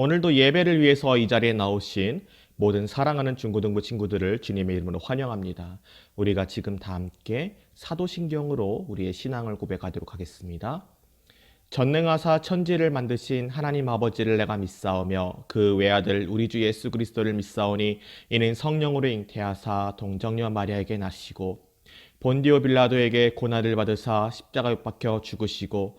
오늘도 예배를 위해서 이 자리에 나오신 모든 사랑하는 중고등부 친구들을 주님의 이름으로 환영합니다. 우리가 지금 다 함께 사도신경으로 우리의 신앙을 고백하도록 하겠습니다. 전능하사 천지를 만드신 하나님 아버지를 내가 믿사오며 그 외아들 우리 주 예수 그리스도를 믿사오니 이는 성령으로 잉태하사 동정녀 마리아에게 나시고 본디오 빌라도에게 고난을 받으사 십자가 못 박혀 죽으시고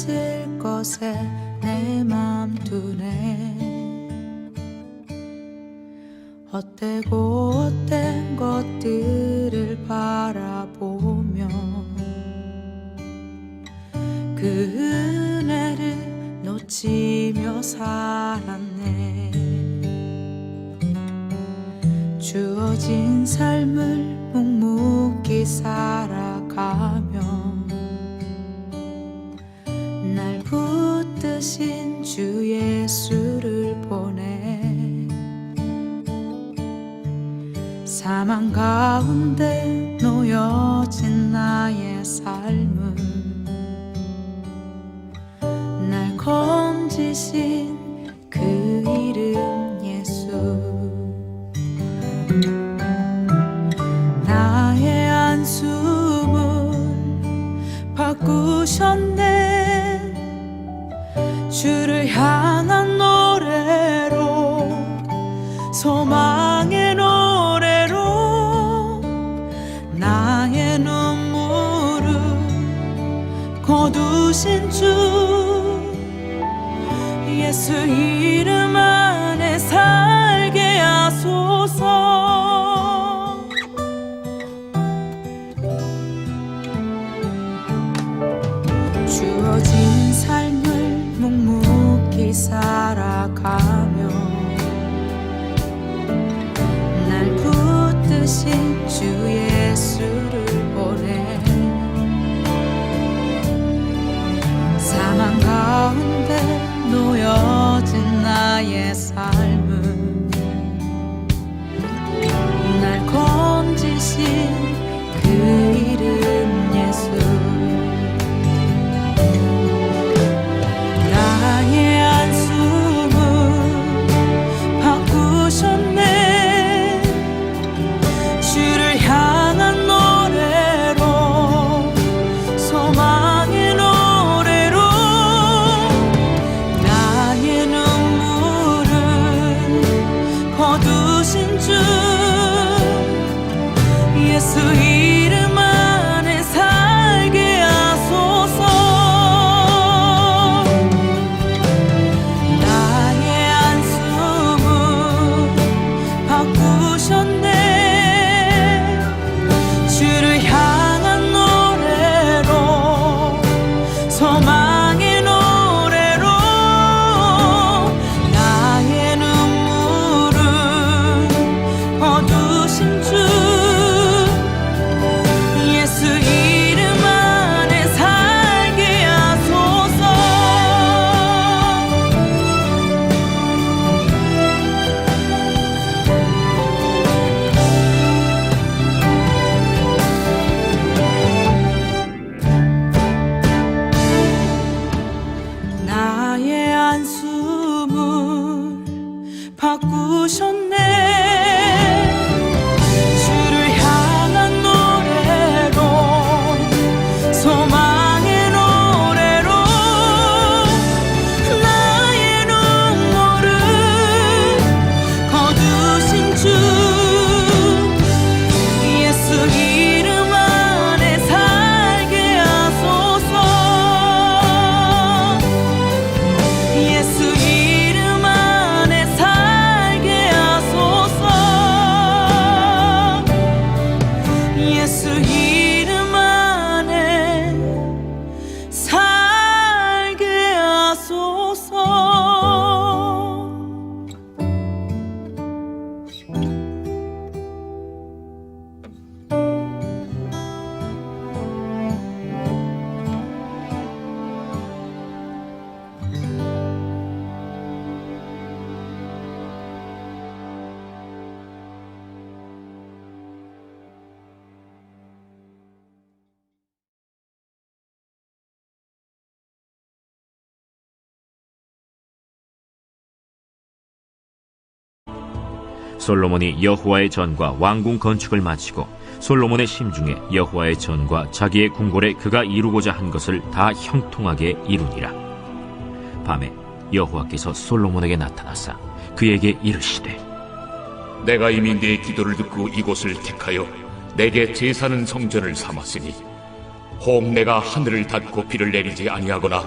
사라질 것에 내 맘 두네. 헛되고 헛된 것들을 바라보며 그 은혜를 놓치며 살았네. 주어진 삶을 붙드신 주 예수를 보내 사망 가운데 놓여진 나의 삶 거두신 주 예수 이 솔로몬이 여호와의 전과 왕궁 건축을 마치고 솔로몬의 심중에 여호와의 전과 자기의 궁궐에 그가 이루고자 한 것을 다 형통하게 이루니라. 밤에 여호와께서 솔로몬에게 나타나사 그에게 이르시되 내가 이미 네 기도를 듣고 이곳을 택하여 내게 제사는 성전을 삼았으니 혹 내가 하늘을 닫고 비를 내리지 아니하거나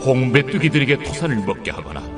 혹 메뚜기들에게 토산을 먹게 하거나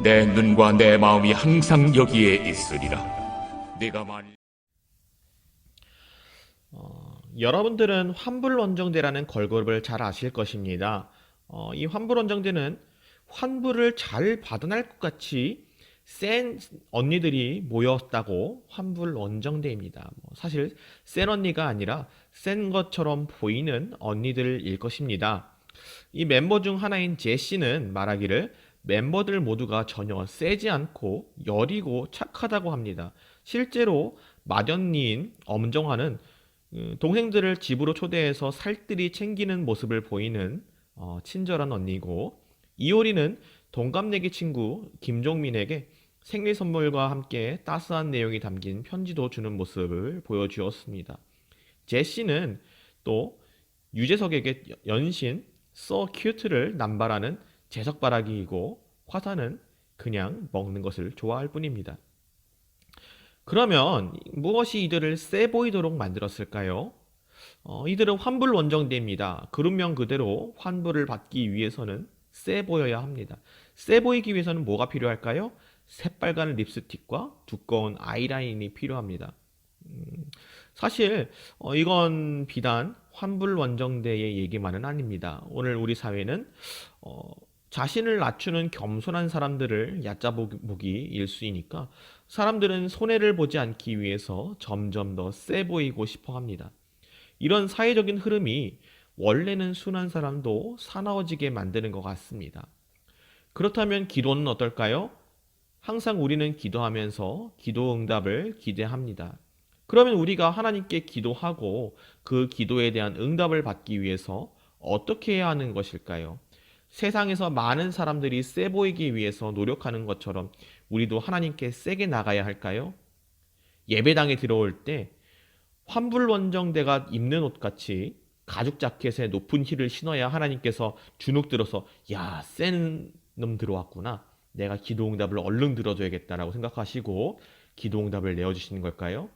내 눈과 내 마음이 항상 여기에 있으리라. 네가 만일 여러분들은 환불 원정대라는 걸그룹을 잘 아실 것입니다. 어, 이 환불 원정대는 환불을 잘 받아낼 것 같이 센 언니들이 모였다고 환불 원정대입니다. 뭐 사실 센 언니가 아니라 센 것처럼 보이는 언니들일 것입니다. 이 멤버 중 하나인 제시는 말하기를 멤버들 모두가 전혀 세지 않고 여리고 착하다고 합니다. 실제로 맏언니인 엄정화는 음, 동생들을 집으로 초대해서 살뜰히 챙기는 모습을 보이는 어, 친절한 언니고 이효리는 동갑내기 친구 김종민에게 생일 선물과 함께 따스한 내용이 담긴 편지도 주는 모습을 보여주었습니다. 제시는 또 유재석에게 연신 so cute를 남발하는 재석바라기이고 화사는 그냥 먹는 것을 좋아할 뿐입니다. 그러면 무엇이 이들을 세 보이도록 만들었을까요? 어, 이들은 환불 원정대입니다. 그룹명 그대로 환불을 받기 위해서는 세 보여야 합니다. 세 보이기 위해서는 뭐가 필요할까요? 새빨간 립스틱과 두꺼운 아이라인이 필요합니다. 음, 사실 어, 이건 비단 환불 원정대의 얘기만은 아닙니다. 오늘 우리 사회는 어, 자신을 낮추는 겸손한 사람들을 얕잡보기 일수이니까 사람들은 손해를 보지 않기 위해서 점점 더 세 보이고 싶어 합니다. 이런 사회적인 흐름이 원래는 순한 사람도 사나워지게 만드는 것 같습니다. 그렇다면 기도는 어떨까요? 항상 우리는 기도하면서 기도 응답을 기대합니다. 그러면 우리가 하나님께 기도하고 그 기도에 대한 응답을 받기 위해서 어떻게 해야 하는 것일까요? 세상에서 많은 사람들이 세 보이기 위해서 노력하는 것처럼 우리도 하나님께 세게 나가야 할까요? 예배당에 들어올 때 환불원정대가 입는 옷 같이 가죽 자켓에 높은 힐을 신어야 하나님께서 주눅 들어서 야, 센 놈 들어왔구나. 내가 기도 응답을 얼른 들어줘야겠다라고 생각하시고 기도 응답을 내어주시는 걸까요?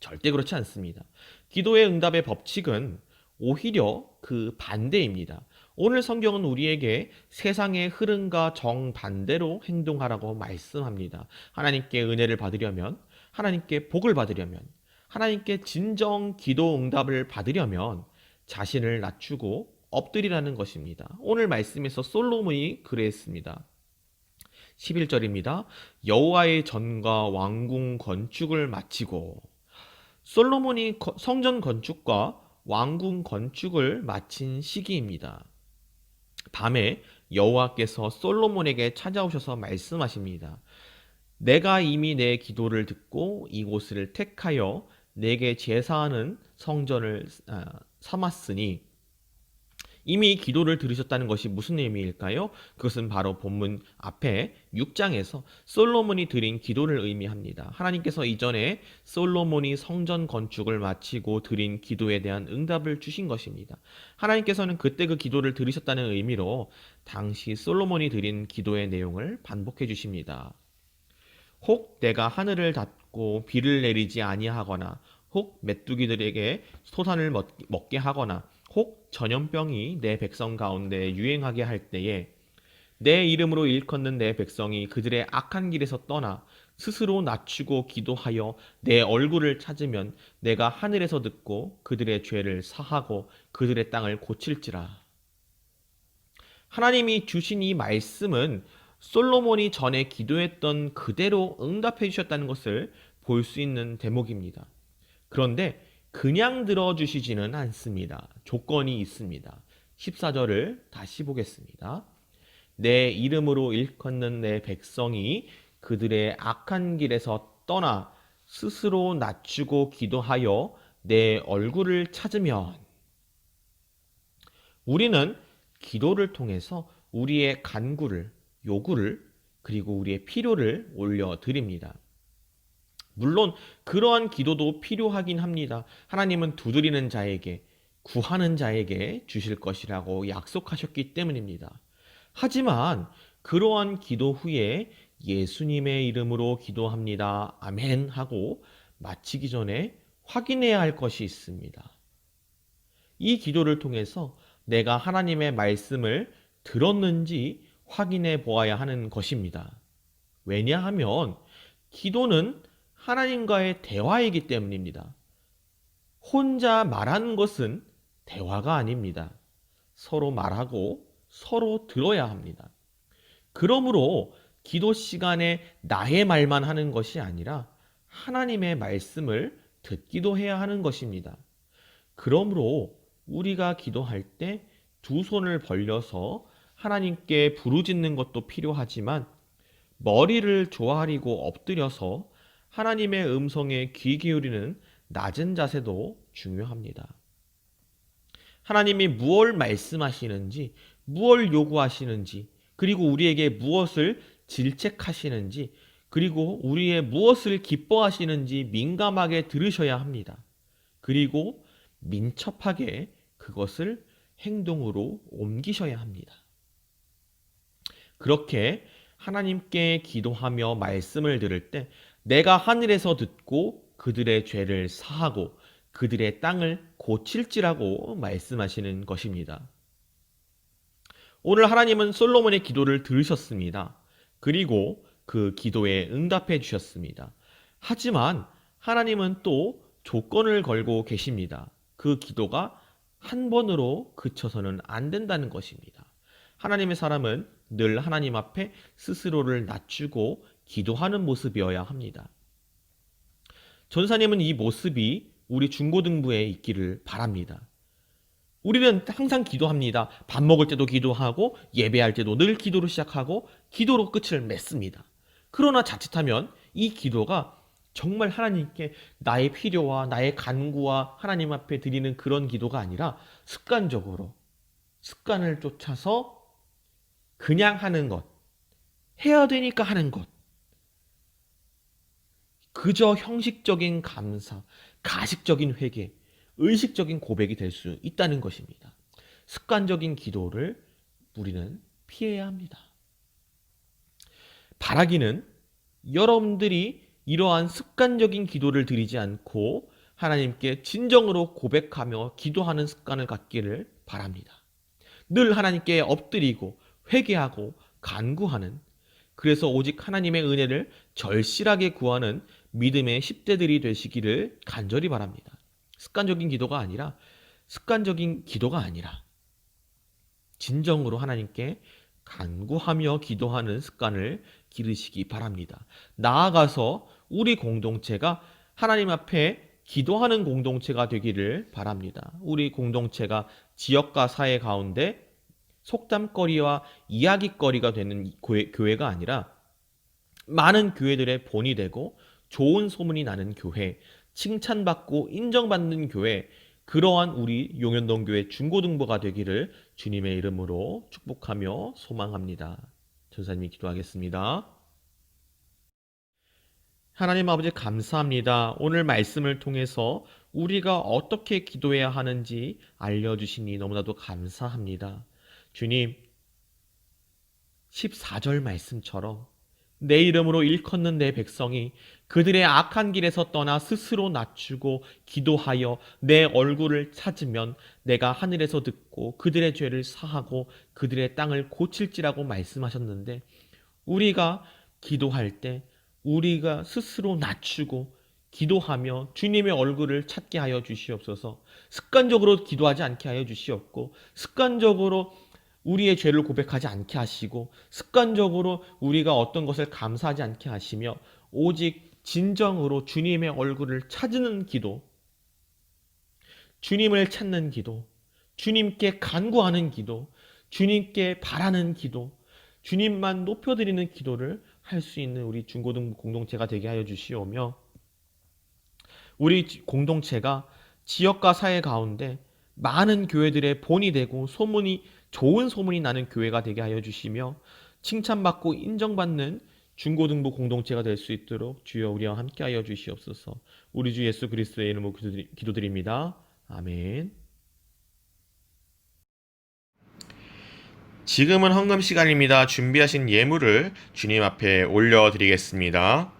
절대 그렇지 않습니다. 기도의 응답의 법칙은 오히려 그 반대입니다. 오늘 성경은 우리에게 세상의 흐름과 정반대로 행동하라고 말씀합니다. 하나님께 은혜를 받으려면, 하나님께 복을 받으려면, 하나님께 진정 기도 응답을 받으려면 자신을 낮추고 엎드리라는 것입니다. 오늘 말씀에서 솔로몬이 그랬습니다. 11절입니다. 여호와의 전과 왕궁 건축을 마치고 솔로몬이 거- 성전 건축과 왕궁 건축을 마친 시기입니다. 밤에 여호와께서 솔로몬에게 찾아오셔서 말씀하십니다. 내가 이미 내 기도를 듣고 이곳을 택하여 내게 제사하는 성전을 아, 삼았으니 이미 기도를 들으셨다는 것이 무슨 의미일까요? 그것은 바로 본문 앞에 6장에서 솔로몬이 드린 기도를 의미합니다. 하나님께서 이전에 솔로몬이 성전 건축을 마치고 드린 기도에 대한 응답을 주신 것입니다. 하나님께서는 그때 그 기도를 들으셨다는 의미로 당시 솔로몬이 드린 기도의 내용을 반복해 주십니다. 혹 내가 하늘을 닫고 비를 내리지 아니하거나 혹 메뚜기들에게 소산을 먹- 먹게 하거나 혹 전염병이 내 백성 가운데 유행하게 할 때에 내 이름으로 일컫는 내 백성이 그들의 악한 길에서 떠나 스스로 낮추고 기도하여 내 얼굴을 찾으면 내가 하늘에서 듣고 그들의 죄를 사하고 그들의 땅을 고칠지라. 하나님이 주신 이 말씀은 솔로몬이 전에 기도했던 그대로 응답해 주셨다는 것을 볼 수 있는 대목입니다. 그런데 그냥 들어주시지는 않습니다. 조건이 있습니다. 14절을 다시 보겠습니다. 내 이름으로 일컫는 내 백성이 그들의 악한 길에서 떠나 스스로 낮추고 기도하여 내 얼굴을 찾으면 우리는 기도를 통해서 우리의 간구를, 요구를, 그리고 우리의 필요를 올려드립니다. 물론 그러한 기도도 필요하긴 합니다. 하나님은 두드리는 자에게, 구하는 자에게 주실 것이라고 약속하셨기 때문입니다. 하지만 그러한 기도 후에 예수님의 이름으로 기도합니다. 아멘 하고 마치기 전에 확인해야 할 것이 있습니다. 이 기도를 통해서 내가 하나님의 말씀을 들었는지 확인해 보아야 하는 것입니다. 왜냐하면 기도는 하나님과의 대화이기 때문입니다. 혼자 말하는 것은 대화가 아닙니다. 서로 말하고 서로 들어야 합니다. 그러므로 기도 시간에 나의 말만 하는 것이 아니라 하나님의 말씀을 듣기도 해야 하는 것입니다. 그러므로 우리가 기도할 때 두 손을 벌려서 하나님께 부르짖는 것도 필요하지만 머리를 조아리고 엎드려서 하나님의 음성에 귀 기울이는 낮은 자세도 중요합니다. 하나님이 무엇을 말씀하시는지, 무엇을 요구하시는지, 그리고 우리에게 무엇을 질책하시는지, 그리고 우리의 무엇을 기뻐하시는지 민감하게 들으셔야 합니다. 그리고 민첩하게 그것을 행동으로 옮기셔야 합니다. 그렇게 하나님께 기도하며 말씀을 들을 때 내가 하늘에서 듣고 그들의 죄를 사하고 그들의 땅을 고칠지라고 말씀하시는 것입니다. 오늘 하나님은 솔로몬의 기도를 들으셨습니다. 그리고 그 기도에 응답해 주셨습니다. 하지만 하나님은 또 조건을 걸고 계십니다. 그 기도가 한 번으로 그쳐서는 안 된다는 것입니다. 하나님의 사람은 늘 하나님 앞에 스스로를 낮추고 기도하는 모습이어야 합니다. 전사님은 이 모습이 우리 중고등부에 있기를 바랍니다. 우리는 항상 기도합니다. 밥 먹을 때도 기도하고 예배할 때도 늘 기도로 시작하고 기도로 끝을 맺습니다. 그러나 자칫하면 이 기도가 정말 하나님께 나의 필요와 나의 간구와 하나님 앞에 드리는 그런 기도가 아니라 습관적으로 습관을 쫓아서 그냥 하는 것, 해야 되니까 하는 것, 그저 형식적인 감사, 가식적인 회개, 의식적인 고백이 될 수 있다는 것입니다. 습관적인 기도를 우리는 피해야 합니다. 바라기는 여러분들이 이러한 습관적인 기도를 드리지 않고 하나님께 진정으로 고백하며 기도하는 습관을 갖기를 바랍니다. 늘 하나님께 엎드리고 회개하고 간구하는 그래서 오직 하나님의 은혜를 절실하게 구하는 믿음의 10대들이 되시기를 간절히 바랍니다. 습관적인 기도가 아니라 습관적인 기도가 아니라 진정으로 하나님께 간구하며 기도하는 습관을 기르시기 바랍니다. 나아가서 우리 공동체가 하나님 앞에 기도하는 공동체가 되기를 바랍니다. 우리 공동체가 지역과 사회 가운데 속담거리와 이야기거리가 되는 교회, 교회가 아니라 많은 교회들의 본이 되고 좋은 소문이 나는 교회, 칭찬받고 인정받는 교회, 그러한 우리 용현동 교회 중고등부가 되기를 주님의 이름으로 축복하며 소망합니다. 전사님이 기도하겠습니다. 하나님 아버지 감사합니다. 오늘 말씀을 통해서 우리가 어떻게 기도해야 하는지 알려주시니 너무나도 감사합니다. 주님, 14절 말씀처럼 내 이름으로 일컫는 내 백성이 그들의 악한 길에서 떠나 스스로 낮추고 기도하여 내 얼굴을 찾으면 내가 하늘에서 듣고 그들의 죄를 사하고 그들의 땅을 고칠지라고 말씀하셨는데 우리가 기도할 때 우리가 스스로 낮추고 기도하며 주님의 얼굴을 찾게 하여 주시옵소서. 습관적으로 기도하지 않게 하여 주시옵고 습관적으로 우리의 죄를 고백하지 않게 하시고 습관적으로 우리가 어떤 것을 감사하지 않게 하시며 오직 진정으로 주님의 얼굴을 찾는 기도, 주님을 찾는 기도, 주님께 간구하는 기도, 주님께 바라는 기도, 주님만 높여드리는 기도를 할 수 있는 우리 중고등부 공동체가 되게 하여 주시오며 우리 지- 공동체가 지역과 사회 가운데 많은 교회들의 본이 되고 소문이 좋은 소문이 나는 교회가 되게 하여 주시며 칭찬받고 인정받는 중고등부 공동체가 될 수 있도록 주여 우리와 함께하여 주시옵소서. 우리 주 예수 그리스도의 이름으로 기도드립니다. 아멘. 지금은 헌금 시간입니다. 준비하신 예물을 주님 앞에 올려드리겠습니다.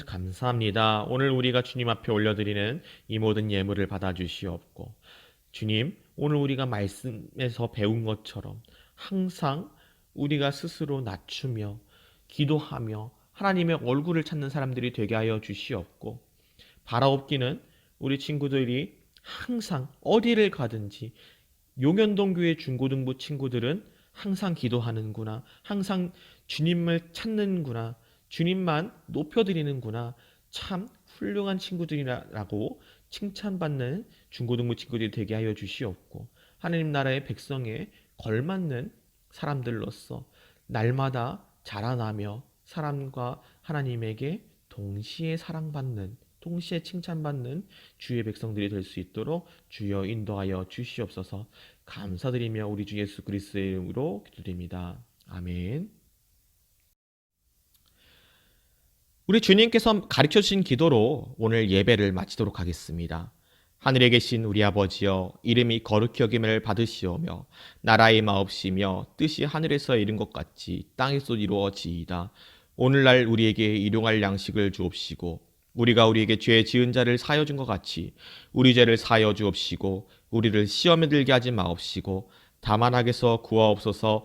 하나님께서 감사합니다. 오늘 우리가 주님 앞에 올려드리는 이 모든 예물을 받아주시옵고 주님 오늘 우리가 말씀에서 배운 것처럼 항상 우리가 스스로 낮추며 기도하며 하나님의 얼굴을 찾는 사람들이 되게 하여 주시옵고 바라옵기는 우리 친구들이 항상 어디를 가든지 용현동 교회 중고등부 친구들은 항상 기도하는구나. 항상 주님을 찾는구나. 주님만 높여드리는구나. 참 훌륭한 친구들이라고 칭찬받는 중고등부 친구들이 되게 하여 주시옵고 하나님 나라의 백성에 걸맞는 사람들로서 날마다 자라나며 사람과 하나님에게 동시에 사랑받는 동시에 칭찬받는 주의 백성들이 될 수 있도록 주여 인도하여 주시옵소서 감사드리며 우리 주 예수 그리스도의 이름으로 기도드립니다. 아멘. 우리 주님께서 가르쳐 주신 기도로 오늘 예배를 마치도록 하겠습니다. 하늘에 계신 우리 아버지여 이름이 거룩히 여김을 받으시오며 나라의 마옵시며 뜻이 하늘에서 이룬 것 같이 땅에서 이루어지이다. 오늘날 우리에게 일용할 양식을 주옵시고 우리가 우리에게 죄 지은 자를 사여 준 것 같이 우리 죄를 사여 주옵시고 우리를 시험에 들게 하지 마옵시고 다만 악에서 구하옵소서